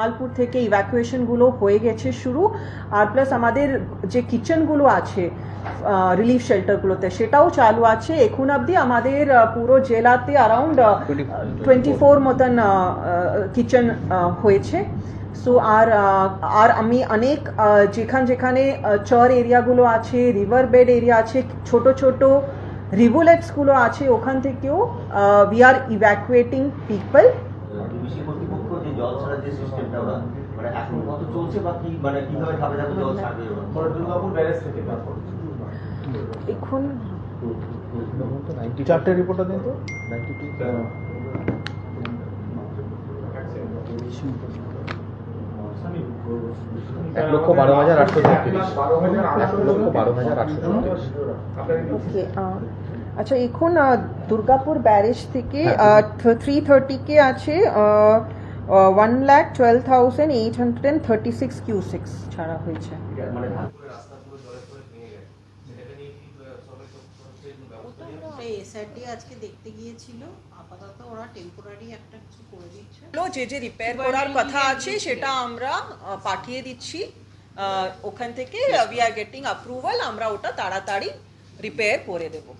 মালপুর থেকে ইভ্যাকুয়েশনগুলো হয়ে গেছে শুরু। আর প্লাস আমাদের যে কিচেনগুলো আছে রিলিফ শেল্টারগুলোতে সেটাও চালু আছে। এখন অবধি আমাদের পুরো জেলাতে অ্যারাউন্ড টোয়েন্টি ফোর মতন কিচেন হয়েছে। সো আর আর আমি অনেক যেখান যেখানে চর এরিয়াগুলো আছে রিভার বেড এরিয়া আছে, ছোট ছোট রিভুলেটসগুলো আছে, ওখান থেকেও উই আর ইভ্যাকুয়েটিং পিপল কৃষি কর্তৃপক্ষ যে জল ছাড়ার যে সিস্টেমটা ওরা মানে এখন কত চলছে বা কি মানে কীভাবে ধাপে ধাপে জল ছাড়বে ওরা? দুর্গাপুর ব্যারেজ থেকে এখন চারটে রিপোর্টটা দিন তো। নাইনটি টু এক লক্ষ বারো হাজার আটশো ছত্রিশ এক লক্ষ বারো হাজার আটশো ছত্রিশ আচ্ছা এখন আহ, দুর্গাপুর ব্যারেজ থেকে থ্রি থার্টিকে আছে one lakh twelve thousand eight hundred and thirty six Q six ছাড়া হয়েছে। মানে ওটা এসআরডি আজকে দেখতে গিয়েছিল। আপাতত ওরা টেম্পোরারি একটা কিছু করে দিচ্ছে। যে যে রিপেয়ার করার কথা আছে সেটা আমরা আহ, পাঠিয়ে দিচ্ছি। আহ, ওখান থেকে উই আর গেটিং অ্যাপ্রুভাল আমরা ওটা তাড়াতাড়ি রিপেয়ার করে দেবো।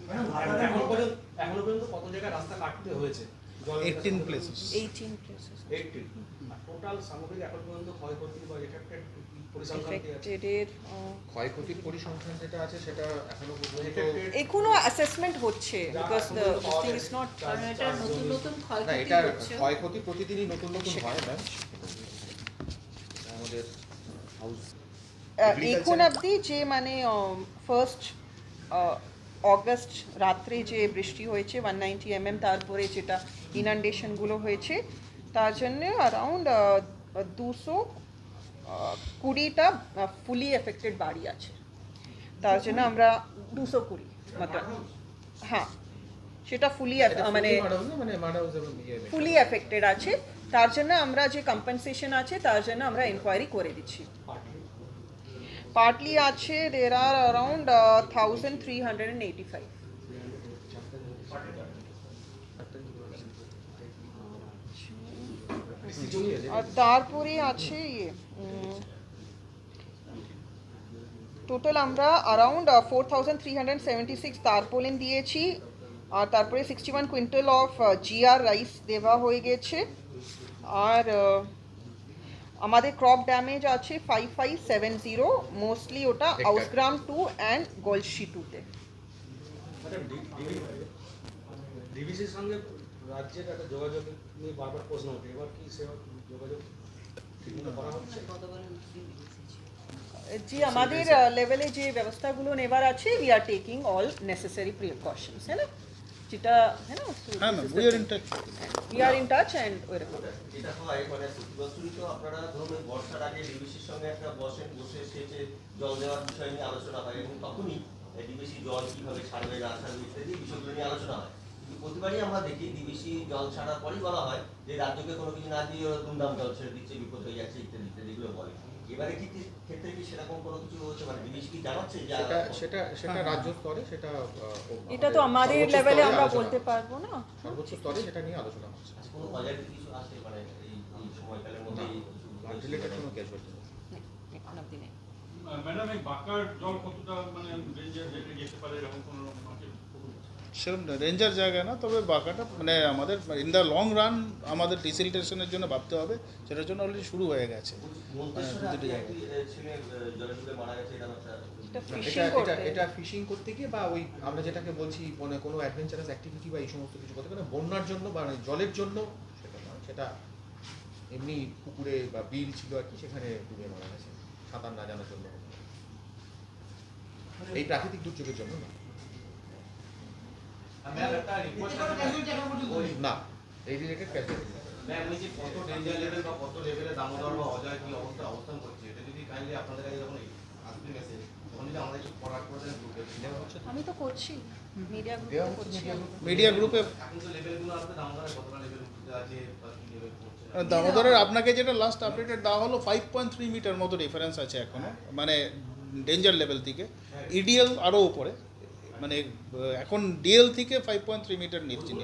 এখনও পর্যন্ত কত জায়গায় রাস্তা কাটতে হয়েছে eighteen places eighteen places eighteen total সামগ্রিক এখন পর্যন্ত ক্ষয়ক্ষতি বা এফেক্টেড পরিসংখ্যান ক্ষয়ক্ষতির যেটা আছে সেটা এখনও পর্যন্ত এখনও অ্যাসেসমেন্ট হচ্ছে because the thing is not এটা নতুন নতুন না ক্ষয়ক্ষতি প্রতিদিনই নতুন নতুন হয় আমাদের হাউস এখন অবধি যে মানে ফার্স্ট অগস্ট রাত্রে যে বৃষ্টি হয়েছে ওয়ান নাইনটি এমএম তারপরে যেটা ইনান্ডেশনগুলো হয়েছে তার জন্য অ্যারাউন্ড দুশো কুড়িটা ফুলি এফেক্টেড বাড়ি আছে। তার জন্য আমরা দুশো কুড়ি মতলব হ্যাঁ সেটা ফুলি মানে মানে মাডাউস এবং ইয়ে ফুলি এফেক্টেড আছে। তার জন্য আমরা যে কম্পেনসেশন আছে তার জন্য আমরা ইনকোয়ারি করে দিচ্ছি। পার্টলি আছে দের আর around thousand three hundred and eighty five আর তারপরে আছে ইয়ে টোটাল আমরা around four thousand three hundred seventy six tarpaulin দিয়েছি আর তারপরে sixty one quintal of GR rice দেওয়া হয়ে গেছে আর আহ, আমাদের ক্রপ ড্যামেজ আছে five five seven zero mostly ওটা Hectare. Ausgram two and Galsi টুতে ডিবিসির সঙ্গে রাজ্যের একটা যোগাযোগ নিয়ে বারবার প্রশ্ন ওঠে। এবার কি সেবা যোগাযোগ ঠিকমতো করা হচ্ছে? গতবার মুসলিম এসেছিল জি আমাদের লেভেলে যে ব্যবস্থাগুলো নেবার আছে we are taking all necessary precautions হ্যাঁ না? যেটা হ্যাঁ না হ্যাঁ we are in touch we are in touch and ওইরকম যেটা হয় মানে প্রতিবছরই তো আপনারা ধরুন বর্ষার আগে ডিবিসির সঙ্গে একটা বসেন বসে সেচে জল দেওয়ার বিষয় নিয়ে আলোচনা হয় এবং তখনই ডিবিসি জল কীভাবে ছাড়বে না ছাড়বে ইত্যাদি বিষয়গুলো নিয়ে আলোচনা হয় কিন্তু প্রতিবারই আমরা দেখি ডিবিসি জল ছাড়ার পরেই বলা হয় যে রাজ্যকে কোনো কিছু না দিয়ে ওরা দুমদাম জল ছেড়ে দিচ্ছে বিপদ হয়ে যাচ্ছে ইত্যাদি ইত্যাদি এগুলো বলে এবারে কি ক্ষেত্রে কি সেরকম কোনো কিছু হচ্ছে মানে ডিবিসি কি জানাচ্ছে যে সেটা সেটা সেটা রাজ্য স্তরে সেটা এটা তো আমাদের লেভেলে আমরা বলতে পারব না। সর্বোচ্চ স্তরে সেটা নিয়ে আলোচনা হচ্ছে। কোনো পজিটিভ কিছু আছে মানে এই সময়কালের মধ্যে? রিলেটেড কোনো ম্যাডাম এই বাঁকার জল কতটা মানে রেঞ্জের যেতে পারে? এরকম কোনো? সেরকম রেঞ্জার জায়গা না তবে বাঁকাটা মানে আমাদের ইন দ্য লং রান আমাদের ডিসিলটেশনের জন্য ভাবতে হবে সেটার জন্য অলরেডি শুরু হয়ে গেছে। দুটো জায়গায়। একটা এটা ফিশিং করতে। গিয়ে বা ওই আমরা যেটাকে বলছি মানে কোনো অ্যাডভেঞ্চারাস অ্যাক্টিভিটি বা এই সমস্ত কিছু করতে গেলে বন্যার জন্য বা মানে জলের জন্য সেটা নয় সেটা এমনি পুকুরে বা বিল ছিল আর কি সেখানে ডুবে মারা গেছে সাঁতার না জানার জন্য। এই প্রাকৃতিক দুর্যোগের জন্য না। না এই রিলেটেড ক্যাজুয়ালিটি ম্যাম এই যে কত ডেঞ্জার লেভেল বা কত লেভেলে দামোদর বা অজয় কি অবস্থা অবস্থান করছে এটা যদি কাইন্ডলি আপনাদের কাছে যখন আসবে মেসেজ তখন যদি আমাদের ফরওয়ার্ড করে দেন গ্রুপে দেওয়া হচ্ছে আমি তো করছি। মিডিয়া করছি। গ্রুপে এখন তো লেভেলগুলো আসবে দামোদরে কতটা লেভেল আছে বা কি লেভেল দামোদরের আপনাকে যেটা লাস্ট আপডেটেড দেওয়া হলো ফাইভ পয়েন্ট থ্রি মিটার মতো ডিফারেন্স আছে এখনও মানে ডেঞ্জার লেভেল থেকে। ইডিএল আরও উপরে। মানে এখন ডিএল থেকে ফাইভ পয়েন্ট থ্রি মিটার নিচে নিচে